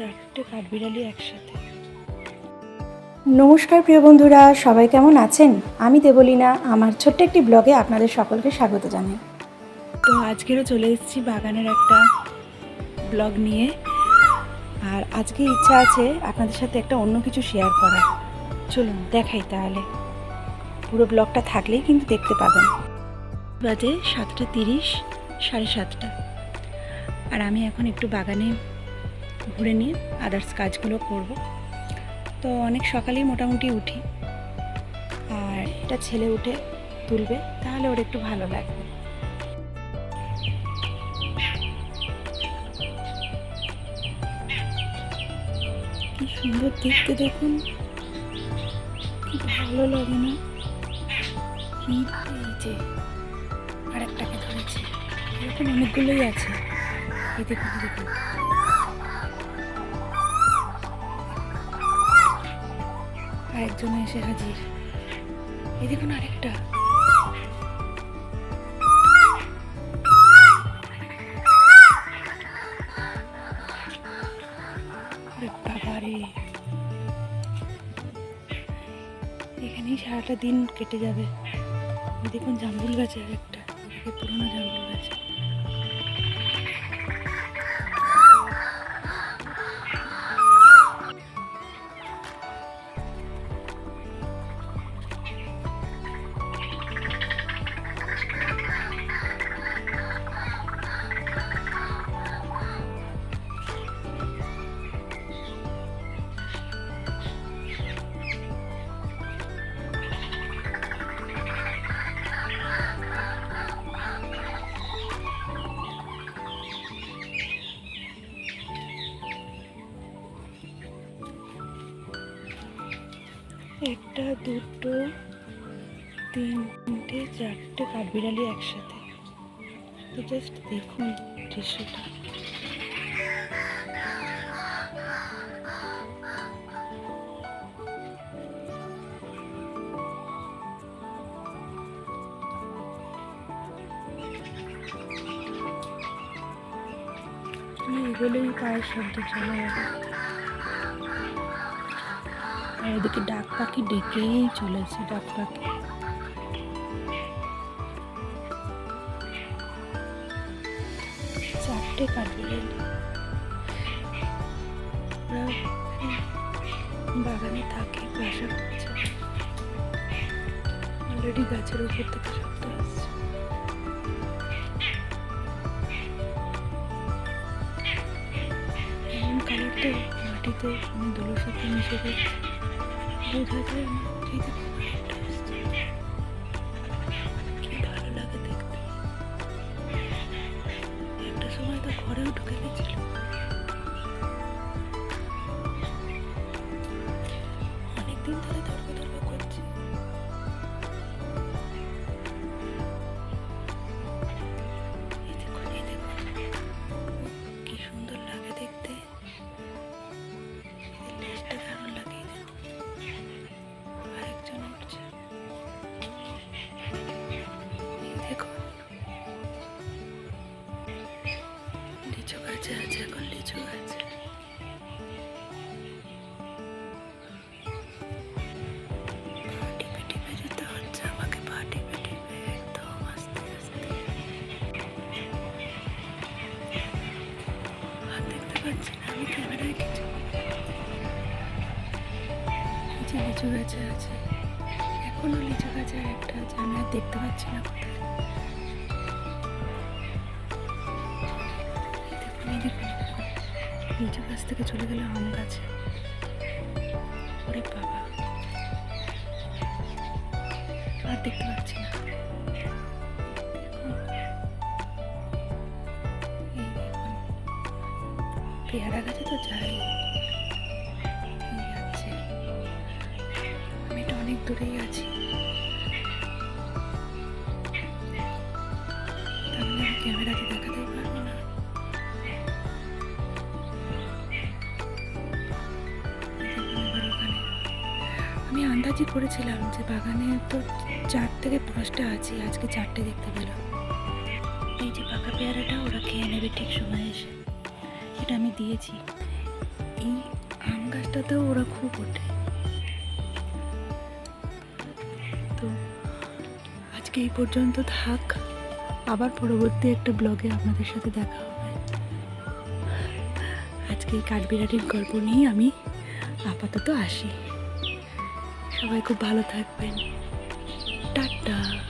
চারটে কাঠবিড়ালি একসাথে। নমস্কার প্রিয় বন্ধুরা সবাই কেমন আছেন? আমি দেবলীনা আমার ছোট্ট একটি ব্লগে আপনাদের সকলকে স্বাগত জানাই। তো আজকেরও চলে এসেছি বাগানের একটা ব্লগ নিয়ে। আর আজকে ইচ্ছা আছে আপনাদের সাথে একটা অন্য কিছু শেয়ার করার। চলুন দেখাই তাহলে। পুরো ব্লগটা থাকলেই কিন্তু দেখতে পাবেন। বাজে সাতটা তিরিশ সাড়ে সাতটা। আর আমি এখন একটু বাগানে ঘুরে নিয়ে আদার্স কাজগুলো করব। তো অনেক সকালেই মোটামুটি উঠি। আর এটা ছেলে উঠে তুলবে, তাহলে ওর একটু ভালো লাগবে। সুন্দর দেখতে দেখুন। ভালো লাগে না। যে, আরেকটাকে ধরেছে। এরকম অনেকগুলোই আছে। এই দেখুন আরেকজন এসে হাজির। এই দেখুন আরেকটা। এখানেই সারাটা দিন কেটে যাবে। দেখুন জামরুল গাছ একটা, পুরোনো জামরুল গাছ। একটা, দুটো, তিনটে, চারটে কাঠবিড়ালি একসাথে। তো জাস্ট দেখুন দৃশ্যটা। আমি এগুলোই পায়ের শব্দ চলে যাবে আর এদিকে ডাক পাখি ডেকেই চলেছে ডাক পাখি। চারটে কাঠবিড়ালি বাগানে থাকে, বাসা করছে। অলরেডি গাছের উপর থেকে শব্দ আসছে। কালার তো মাটিতে দোলোর সাথে মিশে যাচ্ছে বোঝা যায় না লিচু গাছে আছে। এখনও লিচু গাছে একটা আছে, আমি আর দেখতে পাচ্ছি না লিচু গাছ থেকে চলে গেল আম গাছে। ওরে বাবা। আর দেখতে পাচ্ছি না। পেয়ারা গাছে তো যাই দূরেই আছি। আমি পারব না। আমি করেছিলাম যে বাগানে তো চার থেকে পাঁচটা আছে, আজকে চারটে দেখতে পেলাম। এই যে পাকা পেয়ারাটা ওরা খেয়ে নেবে ঠিক সময় এসে। এটা আমি দিয়েছি। এই আম গাছটাতেও ওরা খুব ওঠে। আজকে এই পর্যন্ত থাক। আবার পরবর্তী একটা ব্লগে আপনাদের সাথে দেখা হবে। আজকে এই কাঠবিড়ালির গল্প নিয়েই আমি আপাতত আসি। সবাই খুব ভালো থাকবেন। টাটা।